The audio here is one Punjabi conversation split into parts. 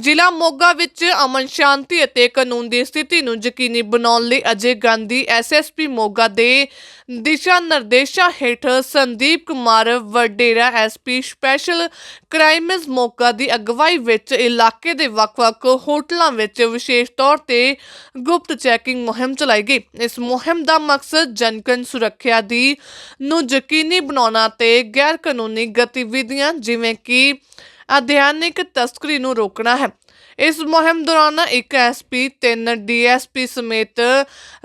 ਜ਼ਿਲ੍ਹਾ ਮੋਗਾ ਵਿੱਚ ਅਮਨ ਸ਼ਾਂਤੀ ਅਤੇ ਕਾਨੂੰਨ ਦੀ ਸਥਿਤੀ ਨੂੰ ਯਕੀਨੀ ਬਣਾਉਣ ਲਈ ਅਜੇ ਗਾਂਧੀ ਐਸਐਸਪੀ ਮੋਗਾ ਦੇ ਦਿਸ਼ਾ ਨਿਰਦੇਸ਼ਾਂ ਹੇਠ Sandeep Kumar Vadera SP special crimes Moga ਦੀ ਅਗਵਾਈ ਵਿੱਚ ਇਲਾਕੇ ਦੇ ਵੱਖ-ਵੱਖ ਹੋਟਲਾਂ ਵਿੱਚ ਵਿਸ਼ੇਸ਼ ਤੌਰ ਤੇ ਗੁਪਤ ਚੈਕਿੰਗ ਮੁਹਿੰਮ ਚਲਾਈ ਗਈ। ਇਸ ਮੁਹਿੰਮ ਦਾ ਮਕਸਦ ਜਨਕਨ ਸੁਰੱਖਿਆ ਦੀ ਨੂੰ ਯਕੀਨੀ ਬਣਾਉਣਾ ਤੇ ਗੈਰ ਕਾਨੂੰਨੀ ਗਤੀਵਿਧੀਆਂ ਜਿਵੇਂ ਕਿ ਅਧਿਆਨਿਕ ਤਸਕਰੀ ਨੂੰ ਰੋਕਣਾ ਹੈ। ਇਸ ਮੁਹਿੰਮ ਦੌਰਾਨ ਇੱਕ ਐਸਪੀ ਤਿੰਨ ਡੀਐਸਪੀ ਸਮੇਤ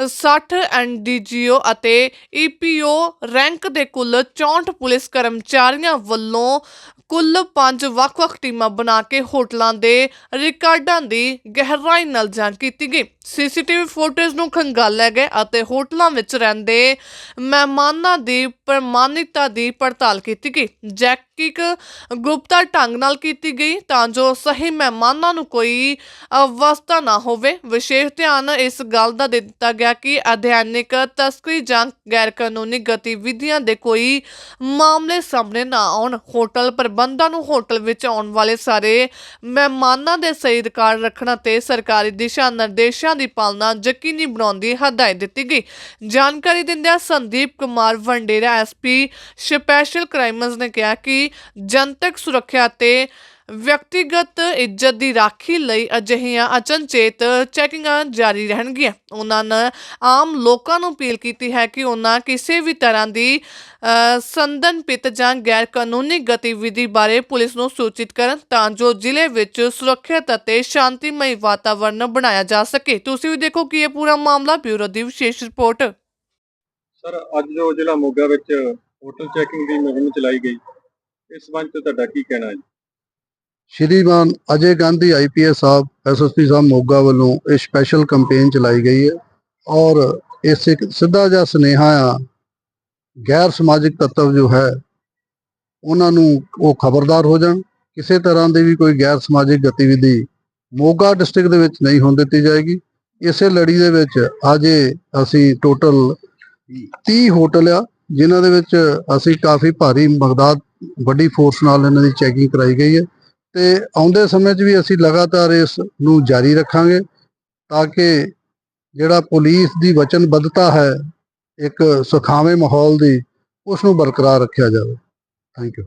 60 ਐਨਡੀਜੀਓ ਅਤੇ ਈਪੀਓ ਰੈਂਕ ਦੇ ਕੁੱਲ 64 ਪੁਲਿਸ ਕਰਮਚਾਰੀਆਂ ਵੱਲੋਂ ਕੁੱਲ 5 ਵੱਖ-ਵੱਖ ਟੀਮਾਂ ਬਣਾ ਕੇ ਹੋਟਲਾਂ ਦੇ ਰਿਕਾਰਡਾਂ ਦੀ ਗਹਿਰਾਈ ਨਾਲ ਜਾਂਚ ਕੀਤੀ ਗਈ। ਸੀਸੀਟੀਵੀ ਫੁਟੇਜ ਨੂੰ ਖੰਗਾਲਿਆ ਗਿਆ ਅਤੇ ਹੋਟਲਾਂ ਵਿੱਚ ਰਹਿੰਦੇ ਮਹਿਮਾਨਾਂ ਦੀ ਪ੍ਰਮਾਣਿਕਤਾ ਦੀ ਪੜਤਾਲ ਕੀਤੀ ਗਈ। ਜੈਕ ਜੈਕਿਕ ਗੁਪਤਾ ਢੰਗ ਨਾਲ ਕੀਤੀ ਗਈ ਤਾਂ ਜੋ ਸਹੀ ਮਹਿਮਾਨਾਂ ਨੂੰ ਕੋਈ ਅਵਸਥਾ ਨਾ ਹੋਵੇ। ਵਿਸ਼ੇਸ਼ ਧਿਆਨ ਇਸ ਗੱਲ ਦਾ ਦਿੱਤਾ ਗਿਆ ਕਿ ਅਧਿਆਨਿਕ ਤਸਕਰੀ ਜਾਂ ਗੈਰ ਕਾਨੂੰਨੀ ਗਤੀਵਿਧੀਆਂ ਦੇ ਕੋਈ ਮਾਮਲੇ ਸਾਹਮਣੇ ਨਾ ਆਉਣ। ਹੋਟਲ ਪ੍ਰਬੰਧਾਂ ਨੂੰ ਹੋਟਲ ਵਿੱਚ ਆਉਣ ਵਾਲੇ ਸਾਰੇ ਮਹਿਮਾਨਾਂ ਦੇ ਸਹੀ ਰਿਕਾਰਡ ਰੱਖਣਾ ਤੇ ਸਰਕਾਰੀ ਦਿਸ਼ਾ ਨਿਰਦੇਸ਼ਾਂ ਦੀ ਪਾਲਣਾ ਯਕੀਨੀ ਬਣਾਉਣ ਦੀ ਹਦਾਇਤ ਦਿੱਤੀ ਗਈ। ਜਾਣਕਾਰੀ ਦਿੰਦਿਆਂ Sandeep Kumar Vandera SP special crimes ਨੇ ਕਿਹਾ ਕਿ ਜਨਤਕ ਸੁਰੱਖਿਆ ਤੇ ਵਿਅਕਤੀਗਤ ਇੱਜ਼ਤ ਦੀ ਰਾਖੀ ਲਈ ਅਜਿਹੀਆਂ ਅਚਨਚੇਤ ਚੈਕਿੰਗਾਂ ਜਾਰੀ ਰਹਿਣਗੀਆਂ। ਉਹਨਾਂ ਨੇ ਆਮ ਲੋਕਾਂ ਨੂੰ ਅਪੀਲ ਕੀਤੀ ਹੈ ਕਿ ਉਹਨਾਂ ਕਿਸੇ ਵੀ ਤਰ੍ਹਾਂ ਦੀ ਸੰਦਨਪਿਤ ਜਾਂ ਗੈਰ ਕਾਨੂੰਨੀ ਗਤੀਵਿਧੀ ਬਾਰੇ ਪੁਲਿਸ ਨੂੰ ਸੂਚਿਤ ਕਰਨ ਤਾਂ ਜੋ ਜ਼ਿਲ੍ਹੇ ਵਿੱਚ ਸੁਰੱਖਿਅਤ ਅਤੇ ਸ਼ਾਂਤੀਮਈ ਵਾਤਾਵਰਣ ਬਣਾਇਆ ਜਾ ਸਕੇ। ਤੁਸੀਂ ਵੀ ਦੇਖੋ ਕਿ ਇਹ ਪੂਰਾ ਮਾਮਲਾ ਬਿਊਰੋ ਦੀ ਵਿਸ਼ੇਸ਼ ਰਿਪੋਰਟ। ਸਰ, ਅੱਜ ਜੋ ਜ਼ਿਲ੍ਹਾ ਮੋਗਾ ਵਿੱਚ ਹੋਟਲ ਚੈਕਿੰਗ ਦੀ ਮੁਹਿੰਮ ਚਲਾਈ ਗਈ ਇਸ ਸੰਬੰਧ 'ਚ ਤੁਹਾਡਾ ਕੀ ਕਹਿਣਾ ਹੈ? ਸ਼੍ਰੀਮਾਨ ਅਜੇ ਗਾਂਧੀ ਆਈਪੀਐਸ ਸਾਹਿਬ ਐਸਐਸਪੀ ਸਾਹਿਬ ਮੋਗਾ ਵੱਲੋਂ ਇਹ ਸਪੈਸ਼ਲ ਕੈਂਪੇਨ ਚਲਾਈ ਗਈ ਹੈ ਔਰ ਇਸ ਇੱਕ ਸਿੱਧਾ ਜਿਹਾ ਸੁਨੇਹਾ ਆ, ਗੈਰ ਸਮਾਜਿਕ ਤੱਤਵ ਜੋ ਹੈ, ਉਹਨਾਂ ਨੂੰ ਉਹ ਖਬਰਦਾਰ ਹੋ ਜਾਣ। ਕਿਸੇ ਤਰ੍ਹਾਂ ਦੀ ਵੀ ਕੋਈ ਗੈਰ ਸਮਾਜਿਕ ਗਤੀਵਿਧੀ ਮੋਗਾ ਡਿਸਟ੍ਰਿਕਟ ਦੇ ਵਿੱਚ ਨਹੀਂ ਹੋਣ ਦਿੱਤੀ ਜਾਏਗੀ। ਇਸੇ ਲੜੀ ਦੇ ਵਿੱਚ ਅਜੇ ਅਸੀਂ ਟੋਟਲ 30 ਹੋਟਲ ਆ, ਜਿਨ੍ਹਾਂ ਦੇ ਵਿੱਚ ਅਸੀਂ ਕਾਫੀ ਭਾਰੀ ਮਕਦਾਦ ਵੱਡੀ ਫੋਰਸ ਨਾਲ ਇਹਨਾਂ ਦੀ ਚੈਕਿੰਗ ਕਰਾਈ ਗਈ ਹੈ ਤੇ ਆਉਂਦੇ ਸਮੇਂ 'ਚ ਵੀ ਅਸੀਂ ਲਗਾਤਾਰ ਇਸ ਨੂੰ ਜਾਰੀ ਰੱਖਾਂਗੇ ਤਾਂ ਕਿ ਜਿਹੜਾ ਪੁਲਿਸ ਦੀ ਵਚਨਬੱਧਤਾ ਹੈ, ਇੱਕ ਸੁਖਾਵੇਂ ਮਾਹੌਲ ਦੀ ਉਸ ਨੂੰ ਬਰਕਰਾਰ ਰੱਖਿਆ ਜਾਵੇ। Thank you